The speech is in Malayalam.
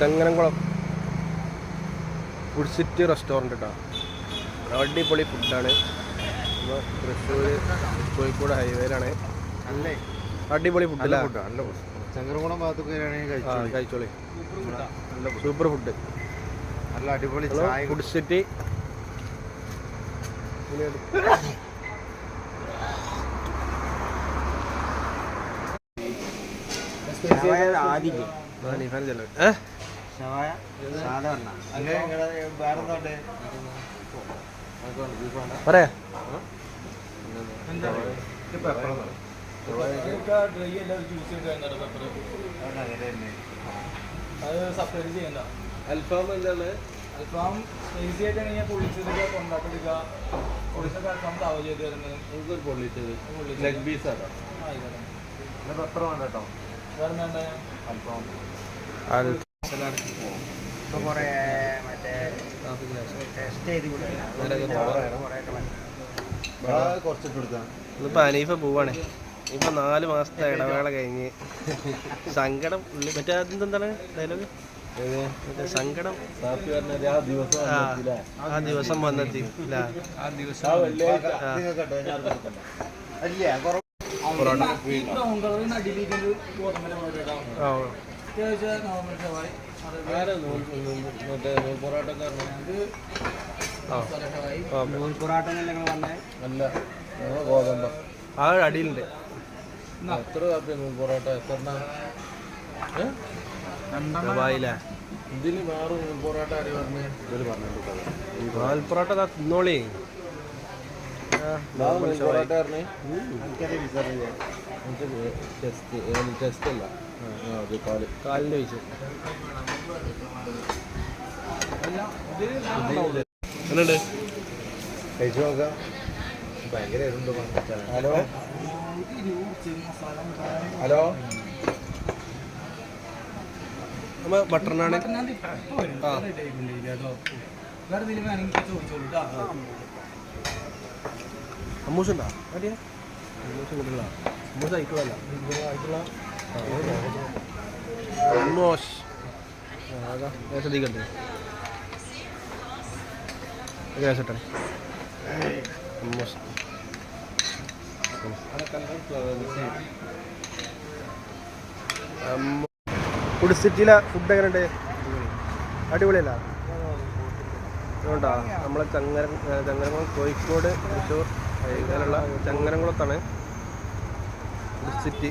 ചങ്ങനംകുളം. ഫുഡ് സിറ്റി റെസ്റ്റോറന്റ് കേട്ടോ അടിപൊളി ഫുഡാണ് ഇപ്പോൾ തൃശ്ശൂർ കോഴിക്കോട് ഹൈവേയിലാണ് അല്ലേ? അടിപൊളി ഫുഡ് നല്ല ചങ്ങരകുളം ഭാഗത്തൊക്കെ ആണെങ്കിൽ ആ കഴിച്ചു കഴിച്ചോളി. സൂപ്പർ ഫുഡ് നല്ല അടിപൊളി ഫുഡ് സിറ്റി ആദ്യം നിഫാൻ ഷവായ സാധാരണ പറയാ. അത് സെപ്പറേറ്റ് ചെയ്യണ്ട. അൽഫാം എന്താണ്? അൽഫാം സ്പൈസി ആയിട്ടാണെങ്കിൽ പൊള്ളിച്ചെടുക്കുക കൊണ്ടാട്ടെടുക്കുക പൊള്ളിച്ചൊക്കെ അൽഫാം താവ ചെയ്ത് തരുന്നത്. നമുക്കൊരു പൊള്ളിച്ചത്. ലെഗ് പീസ് ആട്ടോ ആയിക്കോട്ടെ പെപ്പർ വേണ്ട കേട്ടോ? വേറെ അല്പം അൽഫാം. ഇപ്പൊ കുറേ മറ്റേ ടെസ്റ്റ് ചെയ്ത് അനീഫ പോവാണ്. ഇപ്പൊ നാല് മാസത്തെ ഇടവേള കഴിഞ്ഞ്. സങ്കടം ഉള്ളി മറ്റേ അതെന്താണ് ഡയലോഗ് മറ്റേ സങ്കടം. ആ, ആ ദിവസം വന്നെത്തി പൊറോട്ട. അത്യാവശ്യം നോർമൽ ഷവായി ആ. പൊറാട്ട എത്ര പൊറോട്ട? വായില. ഇതിന് വേറെ പൊറോട്ട ആര് പറഞ്ഞു പാൽ പൊറോട്ട ദാ തിന്നോളി. ഷവായി. ടെസ്റ്റ് അല്ല. എന്നുണ്ട്? കഴിച്ചു നോക്കാം. ഭയങ്കര ഹലോ? ഹലോ? നമ്മ ബട്ടർ നാണ് ആ. വേറെ എന്തെങ്കിലും വേണമെങ്കിൽ ചോദിച്ചോളൂ കേട്ടോ അമ്മൂസ് ഉണ്ടാ അടിയാ. അമ്മൂസ് കിട്ടില്ല അമ്മൂസ് ആയിട്ടുള്ള ആയിട്ടുള്ള അമ്മോസ് അതാ ശ്രദ്ധിക്കണ്ടേ കേസട്ടെ അമ്മോസ് ഫുഡ് സിറ്റിയിലെ ഫുഡ് എങ്ങനെയുണ്ട്? അടിപൊളിയല്ല? അതുകൊണ്ടാ നമ്മളെ ചങ്ങര ചങ്ങരംകുളം കോഴിക്കോട് തൃശ്ശൂർ ഇങ്ങനെയുള്ള ചങ്ങരംകുളത്താണ് ഫുഡ് സിറ്റി